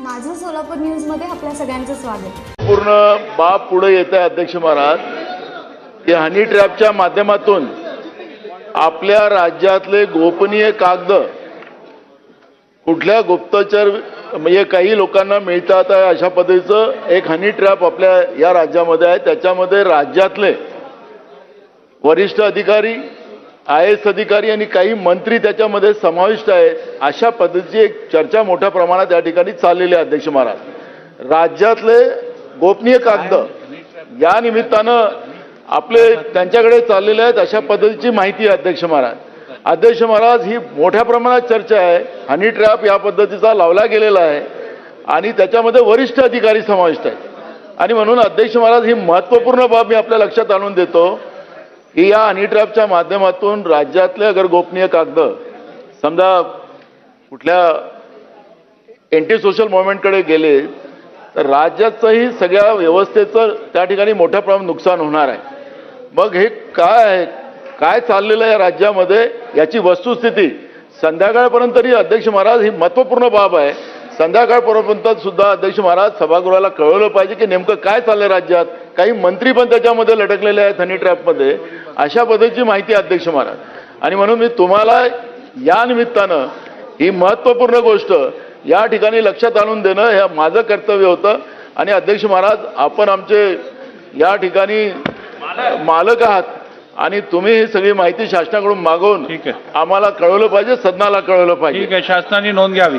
माझं सोलापूर न्यूजमध्ये आपल्या सगळ्यांचं स्वागत. पूर्ण बाब पुढे येत आहे अध्यक्ष महाराज की हनी ट्रॅपच्या माध्यमातून आपल्या राज्यातले गोपनीय कागद कुठल्या गुप्तचर म्हणजे काही लोकांना मिळतात आहे अशा पद्धतीचं एक हनी ट्रॅप आपल्या या राज्यामध्ये आहे. त्याच्यामध्ये राज्यातले वरिष्ठ अधिकारी आय एस अधिकारी आणि काही मंत्री त्याच्यामध्ये समाविष्ट आहेत अशा पद्धतीची एक चर्चा मोठ्या प्रमाणात या ठिकाणी चाललेली आहे अध्यक्ष महाराज. राज्यातले गोपनीय कागद या निमित्तानं आपले त्यांच्याकडे चाललेले आहेत अशा पद्धतीची माहिती आहे अध्यक्ष महाराज. अध्यक्ष महाराज ही मोठ्या प्रमाणात चर्चा आहे. हनी ट्रॅप या पद्धतीचा लावला गेलेला आहे. आणि त्याच्यामध्ये वरिष्ठ अधिकारी समाविष्ट आहेत. आणि म्हणून अध्यक्ष महाराज ही महत्त्वपूर्ण बाब मी आपल्या लक्षात आणून देतो. की या हनीट्रॅपच्या माध्यमातून राज्यातले अगर गोपनीय कागद समजा कुठल्या एंटी सोशल मुवमेंटकडे गेले तर राज्याचंही सगळ्या व्यवस्थेचं त्या ठिकाणी मोठ्या प्रमाणात नुकसान होणार आहे. मग हे काय आहे काय चाललेलं आहे या राज्यामध्ये याची वस्तुस्थिती? संध्याकाळपर्यंत तरी अध्यक्ष महाराज ही महत्त्वपूर्ण बाब आहे. संध्याकाळपर्यंत सुद्धा अध्यक्ष महाराज सभागृहाला कळवलं पाहिजे की नेमकं काय चाललंय राज्यात. काही मंत्री पण त्याच्यामध्ये लटकलेले आहेत हनी ट्रॅपमध्ये अशा पद्धतीची माहिती अध्यक्ष महाराज. आणि म्हणून मी तुम्हाला या निमित्तानं ही महत्त्वपूर्ण गोष्ट या ठिकाणी लक्षात आणून देणं हे माझं कर्तव्य होतं. आणि अध्यक्ष महाराज आपण आमचे या ठिकाणी मालक आहात आणि तुम्ही ही सगळी माहिती शासनाकडून मागवून ठीक आहे. आम्हाला कळवलं पाहिजे सदनाला कळवलं पाहिजे. ठीक आहे शासनाने नोंद घ्यावी.